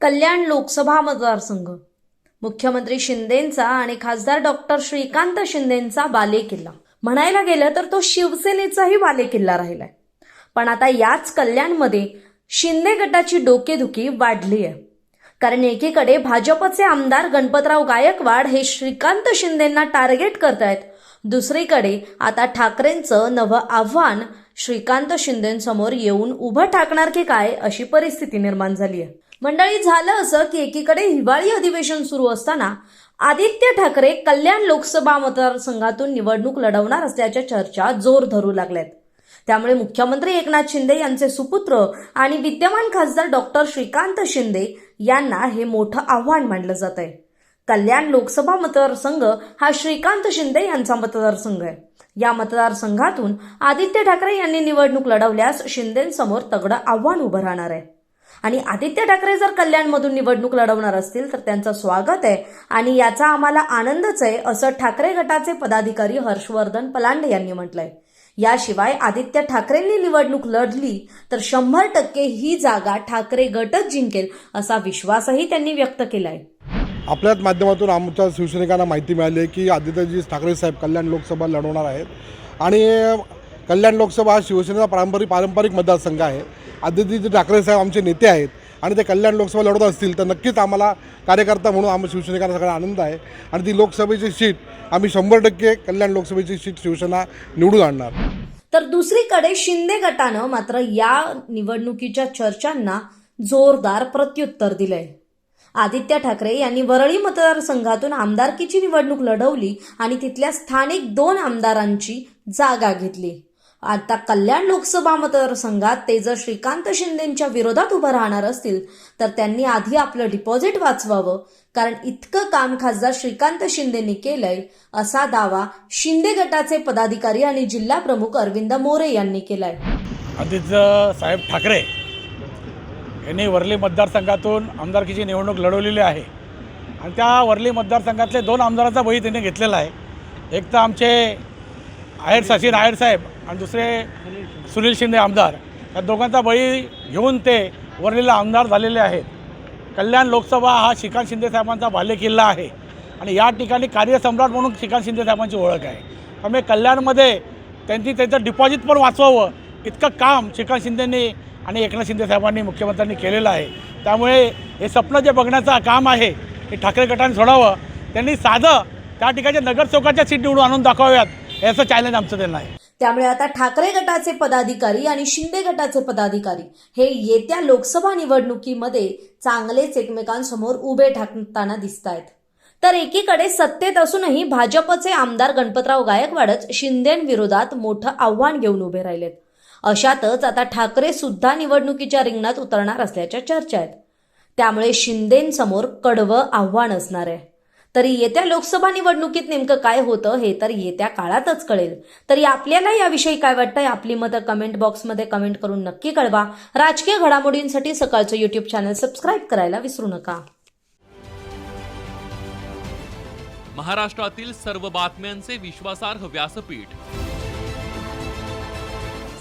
कल्याण लोकसभा मतदारसंघ. मुख्यमंत्री शिंदेंचा आणि खासदार डॉक्टर श्रीकांत शिंदेंचा बालेकिल्ला. म्हणायला गेलं तर तो शिवसेनेचाही बालेकिल्ला राहिलाय. पण आता याच कल्याणमध्ये शिंदे गटाची डोकेदुखी वाढली आहे कारण एकीकडे भाजपचे आमदार गणपतराव गायकवाड हे श्रीकांत शिंदेंना टार्गेट करतायत. दुसरीकडे आता ठाकरेंचं नवं आव्हान श्रीकांत शिंदेंसमोर येऊन उभं ठाकणार की काय अशी परिस्थिती निर्माण झाली आहे मंडळी झालं असं की एकीकडे हिवाळी अधिवेशन सुरू असताना आदित्य ठाकरे कल्याण लोकसभा मतदारसंघातून निवडणूक लढवणार असल्याच्या चर्चा जोर धरू लागल्यात. त्यामुळे मुख्यमंत्री एकनाथ शिंदे यांचे सुपुत्र आणि विद्यमान खासदार डॉक्टर श्रीकांत शिंदे यांना हे मोठं आव्हान मानलं जात आहे कल्याण लोकसभा मतदारसंघ हा श्रीकांत शिंदे यांचा मतदारसंघ आहे. या मतदारसंघातून आदित्य ठाकरे यांनी निवडणूक लढवल्यास शिंदेंसमोर तगडं आव्हान उभं राहणार आहे. आणि आदित्य ठाकरे जर कल्याणमधून निवडणूक लढवणार असतील तर त्यांचं स्वागत आहे आणि याचा आम्हाला आनंदच आहे असं ठाकरे गटाचे पदाधिकारी हर्षवर्धन पलांडे यांनी म्हटलंय. याशिवाय आदित्य ठाकरेंनी निवडणूक लढली तर शंभर टक्के ही जागा ठाकरे गटच जिंकेल असा विश्वासही त्यांनी व्यक्त केलाय. आपल्याच माध्यमातून आमच्या शिवसैनिकांना माहिती मिळाली आहे की आदित्यजी ठाकरे साहेब कल्याण लोकसभा लढवणार आहेत. आणि कल्याण लोकसभा हा शिवसेनेचा पारंपरिक पारंपरिक मतदारसंघ आहे. आदित्यजी ठाकरे साहेब आमचे नेते आहेत आणि ते कल्याण लोकसभा लढवत असतील तर नक्कीच आम्हाला कार्यकर्ता म्हणून आम्ही शिवसैनिकांना सगळा आनंद आहे. आणि ती लोकसभेची सीट आम्ही शंभर टक्के कल्याण लोकसभेची सीट शिवसेना निवडून आणणार. तर दुसरीकडे शिंदे गटानं मात्र या निवडणुकीच्या चर्चांना जोरदार प्रत्युत्तर दिलंय. आदित्य ठाकरे यांनी वरळी मतदारसंघातून आमदारकीची निवडणूक लढवली आणि तिथल्या स्थानिक दोन आमदारांची जागा घेतली. आता कल्याण लोकसभा मतदारसंघात ते जर श्रीकांत शिंदेच्या विरोधात उभं राहणार असतील तर त्यांनी आधी आपलं डिपॉझिट वाचवावं कारण इतकं काम खासदार श्रीकांत शिंदेनी केलंय असा दावा शिंदे गटाचे पदाधिकारी आणि जिल्हा प्रमुख अरविंद मोरे यांनी केलाय. आदित्य साहेब ठाकरे यांनी वर्ली मतदारसंघातून आमदारकीची निवडणूक लढवलेली आहे. आणि त्या वर्ली मतदारसंघातले दोन आमदारांचा बळी त्यांनी घेतलेला आहे. एक तर आमचे आहेर सचिन आहेर साहेब आणि दुसरे सुनील शिंदे आमदार. या दोघांचा बळी घेऊन ते वर्लीला आमदार झालेले आहेत. कल्याण लोकसभा हा श्रीकांत शिंदेसाहेबांचा बालेकिल्ला आहे. आणि या ठिकाणी कार्यसम्राट म्हणून श्रीकांत शिंदेसाहेबांची ओळख आहे. त्यामुळे कल्याणमध्ये त्यांची त्यांचं डिपॉझिट पण वाचवावं. इतकं काम श्रीकांत शिंदेंनी आणि एकनाथ शिंदे साहेबांनी मुख्यमंत्र्यांनी केलेलं आहे. त्यामुळे हे स्वप्न जे बघण्याचं काम आहे हे ठाकरे गटाने सोडावं. त्यांनी साधं त्या ठिकाणच्या नगरसेवकाच्या सीट निवडून आणून दाखवाव्यात याचं चॅलेंज आमचं त्यांना आहे. त्यामुळे आता ठाकरे गटाचे पदाधिकारी आणि शिंदे गटाचे पदाधिकारी हे येत्या लोकसभा निवडणुकीमध्ये चांगलेच एकमेकांसमोर उभे ठाकताना दिसत आहेत तर एकीकडे सत्तेत असूनही भाजपचे आमदार गणपतराव गायकवाडच शिंदेविरोधात मोठं आव्हान घेऊन उभे राहिलेत. अशातच आता ठाकरे सुद्धा निवडणुकीच्या रिंगणात उतरणार असल्याच्या चर्चा आहेत. त्यामुळे शिंदेंसमोर कडवं आव्हान असणार आहे. तरी येत्या लोकसभा निवडणुकीत नेमकं काय होतं हे तर येत्या काळातच कळेल. तरी आपल्याला याविषयी काय वाटतंय आपली मतं कमेंट बॉक्समध्ये कमेंट करून नक्की कळवा. राजकीय घडामोडींसाठी सकाळचं युट्यूब चॅनल सबस्क्राईब करायला विसरू नका. महाराष्ट्रातील सर्व बातम्यांचे विश्वासार्ह व्यासपीठ